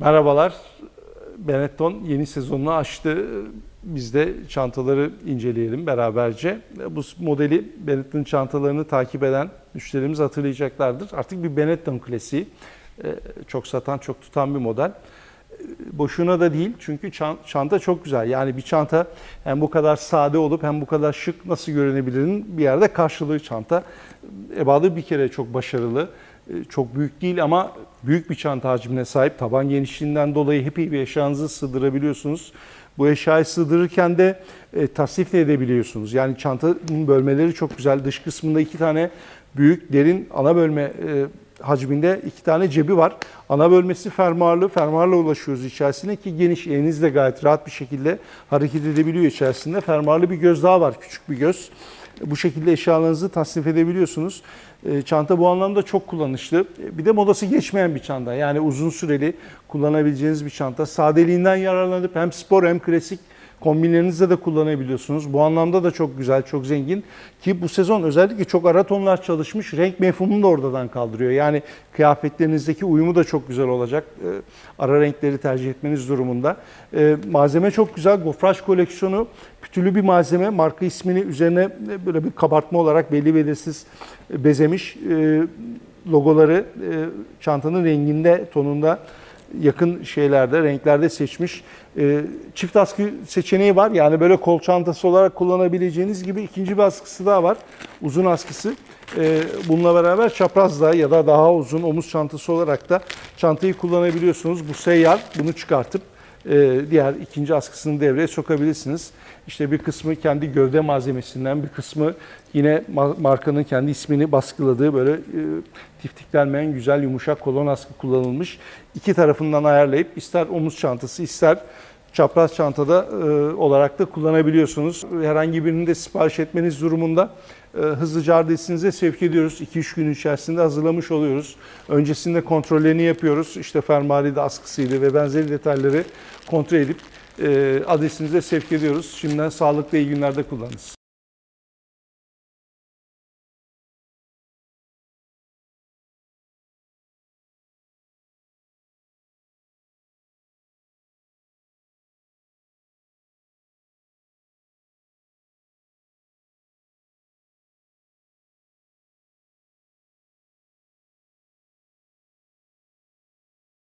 Merhabalar. Benetton yeni sezonunu açtı. Biz de çantaları inceleyelim beraberce. Bu modeli Benetton çantalarını takip eden müşterimiz hatırlayacaklardır. Artık bir Benetton klasiği. Ee, Çok satan, çok tutan bir model. Ee, Boşuna da değil çünkü çan- çanta çok güzel. Yani bir çanta hem bu kadar sade olup hem bu kadar şık nasıl görünebilirin bir yerde karşılığı çanta. Ebadı bir kere çok başarılı. Ee, Çok büyük değil ama büyük bir çanta hacmine sahip. Taban genişliğinden dolayı epey bir eşyanızı sığdırabiliyorsunuz. Bu eşyayı sığdırırken de e, tasnif de edebiliyorsunuz. Yani çantanın bölmeleri çok güzel. Dış kısmında iki tane büyük derin ana bölme e, hacminde iki tane cebi var. Ana bölmesi fermuarlı. Fermuarla ulaşıyoruz içerisine ki geniş eliniz de gayet rahat bir şekilde hareket edebiliyor içerisinde. Fermuarlı bir göz daha var. Küçük bir göz. Bu şekilde eşyalarınızı tasnif edebiliyorsunuz. E, Çanta bu anlamda çok kullanışlı. E, Bir de modası geçmeyen bir çanta. Yani uzun süreli kullanabileceğiniz bir çanta. Sadeliğinden yararlanıp hem spor hem klasik kombinlerinizde de kullanabiliyorsunuz. Bu anlamda da çok güzel, çok zengin. Ki bu sezon özellikle çok ara tonlar çalışmış. Renk mefhumunu da oradan kaldırıyor. Yani kıyafetlerinizdeki uyumu da çok güzel olacak. E, Ara renkleri tercih etmeniz durumunda. E, Malzeme çok güzel. Gofraş koleksiyonu pütülü bir malzeme. Marka ismini üzerine böyle bir kabartma olarak belli belirsiz bezemiş. E, Logoları e, çantanın renginde, tonunda yakın şeylerde, renklerde seçmiş. E, Çift askı seçeneği var. Yani böyle kol çantası olarak kullanabileceğiniz gibi ikinci bir askısı daha var. Uzun askısı. E, Bununla beraber çapraz da ya da daha uzun omuz çantası olarak da çantayı kullanabiliyorsunuz. Bu seyyar bunu çıkartıp diğer ikinci askısını devreye sokabilirsiniz. İşte bir kısmı kendi gövde malzemesinden, bir kısmı yine ma- markanın kendi ismini baskıladığı böyle e, tiftiklenmeyen güzel yumuşak kolon askı kullanılmış. İki tarafından ayarlayıp ister omuz çantası ister çapraz çantada e, olarak da kullanabiliyorsunuz. Herhangi birini de sipariş etmeniz durumunda e, hızlıca adresinize sevk ediyoruz. 2-3 gün içerisinde hazırlamış oluyoruz. Öncesinde kontrollerini yapıyoruz. İşte fermuarıydı, askısıydı ve benzeri detayları kontrol edip e, adresinize sevk ediyoruz. Şimdiden sağlıklı iyi günlerde kullanınız.